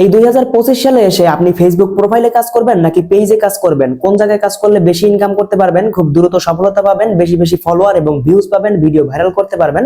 এই দুই হাজার পঁচিশ সালে এসে আপনি ফেসবুক প্রোফাইলে কাজ করবেন নাকি পেজে কাজ করবেন? কোন জায়গায় কাজ করলে বেশি ইনকাম করতে পারবেন? খুব দ্রুত সফলতা পাবেন, বেশি বেশি ফলোয়ার এবং ভিউজ পাবেন ভিডিও ভাইরাল করতে পারবেন।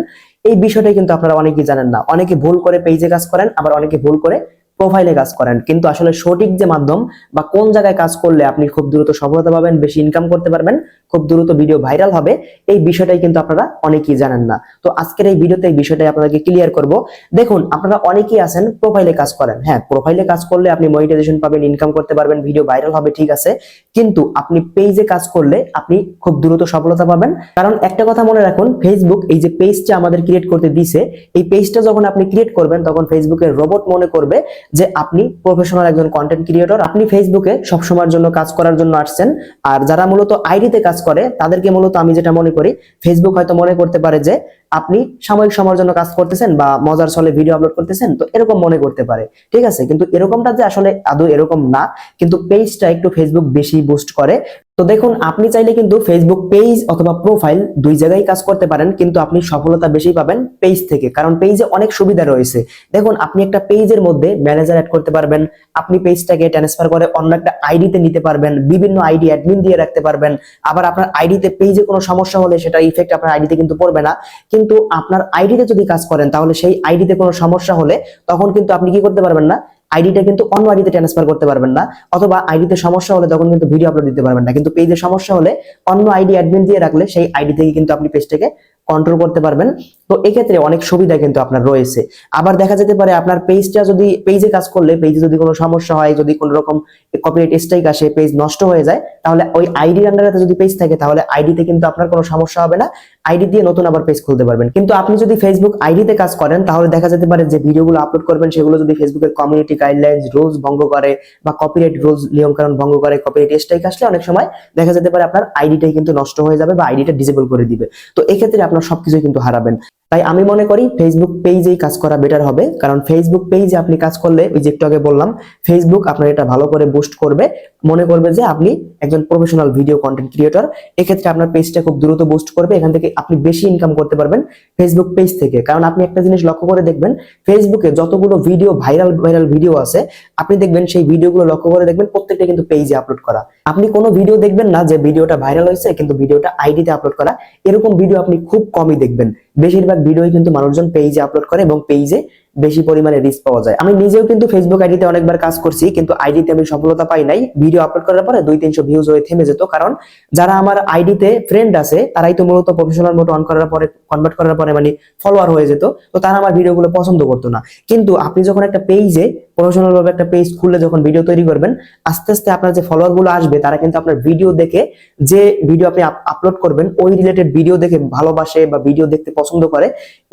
এই বিষয়টাই কিন্তু আপনারা অনেকেই জানেন না। অনেকে ভুল করে পেজে কাজ করেন, আবার অনেকে ভুল করে প্রোফাইলে কাজ করেন। কিন্তু আসলে সঠিক যে মাধ্যম বা কোন জায়গায় কাজ করলে আপনি খুব দ্রুত সফলতা পাবেন, বেশি ইনকাম করতে পারবেন, খুব দ্রুত ভিডিও ভাইরাল হবে, এই বিষয়টাই কিন্তু আপনারা অনেকেই জানেন না। তো আজকের এই ভিডিওতে এই বিষয়টাই আপনাদেরকে ক্লিয়ার করব। দেখুন, আপনারা অনেকেই আছেন প্রোফাইলে কাজ করেন। হ্যাঁ প্রোফাইলে কাজ করলে আপনি মনিটাইজেশন পাবেন ইনকাম করতে পারবেন ভিডিও ভাইরাল হবে, ঠিক আছে। কিন্তু আপনি পেজে কাজ করলে আপনি খুব দ্রুত সফলতা পাবেন। কারণ একটা কথা মনে রাখুন ফেসবুক এই যে পেজটা আমাদের ক্রিয়েট করতে দিছে, এই পেজটা যখন আপনি ক্রিয়েট করবেন, তখন ফেসবুকের রোবট মনে করবে যে আপনি প্রফেশনাল একজন কন্টেন্ট ক্রিয়েটর আপনি ফেসবুকে সবসময়ের জন্য কাজ করার জন্য আসছেন। আর যারা মূলত আইডিতে কাজ করে, তাদেরকে মূলত আমি যেটা মনে করি ফেসবুক হয়তো মনে করতে পারে যে আপনি সাময়িক সময়ের জন্য কাজ করতেছেন বা মজার ছলে ভিডিও আপলোড করতেছেন, তো এরকম মনে করতে পারে, ঠিক আছে? কিন্তু এরকমটা যে আসলে আদৌ এরকম না, কিন্তু পেজটা একটু ফেসবুক বেশি বুস্ট করে। তো দেখুন, আপনি চাইলে কিন্তু ফেসবুক পেজ অথবা প্রোফাইল দুই জায়গায় কাজ করতে পারেন, কিন্তু আপনি সফলতা বেশি পাবেন পেজ থেকে, কারণ পেজে অনেক সুবিধা রয়েছে। দেখুন, আপনি একটা পেজের মধ্যে ম্যানেজার অ্যাড করতে পারবেন, আপনি পেজটাকে ট্রান্সফার করে অন্য একটা আইডিতে নিতে পারবেন, বিভিন্ন আইডি অ্যাডমিন দিয়ে রাখতে পারবেন, আবার আপনার আইডিতে পেজে কোনো সমস্যা হলে সেটা ইফেক্ট আপনার আইডিতে কিন্তু পড়বে না। কিন্তু আপনার আইডিতে যদি কাজ করেন, তাহলে সেই আইডিতে কোনো সমস্যা হলে তখন কিন্তু আপনি কি করতে পারবেন না? আইডিটা কিন্তু অন্য আইডিতে ট্রান্সফার করতে পারবেন না, অথবা আইডিতে সমস্যা হলে তখন কিন্তু ভিডিও আপলোড দিতে পারবেন না। কিন্তু পেজে সমস্যা হলে অন্য আইডি অ্যাডমিন দিয়ে রাখলে সেই আইডি থেকে কিন্তু আপনি পেজটাকে কন্ট্রোল করতে পারবেন। তো এক্ষেত্রে অনেক সুবিধা কিন্তু আপনার রয়েছে। আবার দেখা যেতে পারে আপনার পেজটা যদি পেজে কাজ করলে পেজে যদি কোনো সমস্যা হয়, যদি কোনো রকম কপিরাইট স্ট্রাইক আসে পেজ নষ্ট হয়ে যায়, তাহলে ওই আইডির আন্ডারে যদি পেজ থাকে, তাহলে আইডিতে কিন্তু আপনার কোনো সমস্যা হবে না। আইডি দিয়ে নতুন আবার পেজ খুলতে পারবেন। কিন্তু আপনি যদি ফেসবুক আইডিতে কাজ করেন, তাহলে দেখা যেতে পারে যে ভিডিওগুলো আপলোড করবেন, সেগুলো যদি ফেসবুকের কমিউনিটি গাইডলাইন্স রুলস ভঙ্গ করে বা কপিরাইট রুলস নিয়ম কারণ ভঙ্গ করে কপিরাইট স্ট্রাইক আসলে অনেক সময় দেখা যেতে পারে আপনার আইডিটাই কিন্তু নষ্ট হয়ে যাবে বা আইডিটা ডিসেবল করে দিবে। তো এক্ষেত্রে আপনার সবকিছুই কিন্তু হারাবেন। তাই আমি মনে করি ফেসবুক পেজেই কাজ করা বেটার হবে। কারণ ফেসবুক পেজে আপনি কাজ করলে, ওই যে একটু আগে বললাম ফেসবুক আপনার এটা ভালো করে বুস্ট করবে। মনে করবে যে আপনি একজন প্রফেশনাল ভিডিও কন্টেন্ট ক্রিয়েটর এক্ষেত্রে আপনার পেজটা খুব দ্রুত বুস্ট করবে, এখান থেকে আপনি বেশি ইনকাম করতে পারবেন ফেসবুক পেজ থেকে। কারণ আপনি একটা জিনিস লক্ষ্য করে দেখবেন ফেসবুকে যতগুলো ভিডিও ভাইরাল ভাইরাল ভিডিও আছে, আপনি দেখবেন সেই ভিডিওগুলো লক্ষ্য করে দেখবেন প্রত্যেকটা কিন্তু পেজে আপলোড করা। আপনি কোনো ভিডিও দেখবেন না যে ভিডিওটা ভাইরাল হয়েছে, কিন্তু ভিডিওটা আইডিতে আপলোড করা। এরকম ভিডিও আপনি খুব কমই দেখবেন। বেশিরভাগ ভিডিওই কিন্তু মানুষজন পেজে আপলোড করে এবং পেজে বেশি পরিমাণে রিচ পাওয়া যায়। আমি নিজেও কিন্তু ফেসবুক আইডিতে অনেকবার কাজ করছি, কিন্তু আইডিতে আমি সফলতা পাই নাই। ভিডিও আপলোড করার পরে দুই, তিনশো ভিউজ হয়ে থেমে যেত, কারণ যারা আমার আইডিতে ফ্রেন্ড আছে, তারাই তো মূলত প্রফেশনাল মোড অন করার পরে কনভার্ট করার পরে মানে ফলোয়ার হয়ে যেত, তো তারা আমার ভিডিওগুলো পছন্দ করতো না। কিন্তু আপনি যখন একটা পেজে প্রফেশনাল ভাবে একটা পেজ খুলে যখন ভিডিও তৈরি করবেন, আস্তে আস্তে আপনার যে ফলোয়ারগুলো আসবে, তারা কিন্তু আপনার ভিডিও দেখে যে ভিডিও আপনি আপলোড করবেন, ওই রিলেটেড ভিডিও দেখে ভালোবাসে বা ভিডিও দেখতে পছন্দ করে,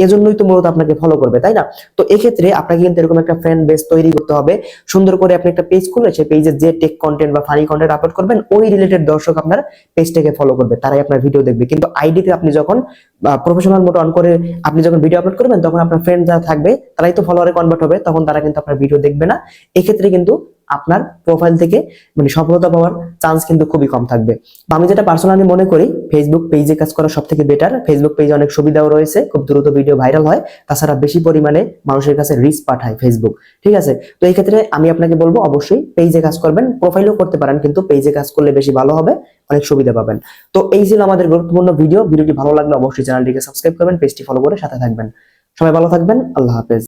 এজন্যই তো মূলত আপনাকে ফলো করবে, তাই না? তো এক্ষেত্রে আপনাকে কিন্তু এরকম একটা ফ্রেন্ড বেস তৈরি করতে হবে। সুন্দর করে আপনি একটা পেজ খুলে সেই পেজে যে টেক কন্টেন্ট বা ফানি কন্টেন্ট আপলোড করবেন, ওই রিলেটেড দর্শক আপনার পেজটাকে ফলো করবে, তারাই আপনার ভিডিও দেখবে। কিন্তু আইডিতে আপনি যখন প্রফেশনাল মোড অন করে আপনি যখন ভিডিও আপলোড করবেন, তখন আপনার ফ্রেন্ড যারা থাকবে, তারাই তো ফলোয়ারে কনভার্ট হবে, তখন তারা কিন্তু আপনার ভিডিও দেখবে না। এক্ষেত্রে কিন্তু আপনার প্রোফাইল থেকে মানে সফলতা পাওয়ার চান্স কিন্তু খুবই কম থাকবে। আমি যেটা পার্সোনালি মনে করি ফেসবুক পেজে কাজ করা সব থেকে বেটার ফেসবুক পেজে অনেক সুবিধাও রয়েছে, খুব দ্রুত ভিডিও ভাইরাল হয়। তাছাড়া বেশি পরিমাণে মানুষের কাছে রিচ পাঠায় ফেসবুক ঠিক আছে? তো এই ক্ষেত্রে আমি আপনাকে বলব, অবশ্যই পেজে কাজ করবেন প্রোফাইলও করতে পারেন, কিন্তু পেজে কাজ করলে বেশি ভালো হবে, অনেক সুবিধা পাবেন। তো এই ছিল আমাদের গুরুত্বপূর্ণ ভিডিও ভিডিওটি ভালো লাগলে অবশ্যই চ্যানেলটিকে সাবস্ক্রাইব করবেন পেজটি ফলো করে সাথে থাকবেন। সবাই ভালো থাকবেন, আল্লাহ হাফেজ।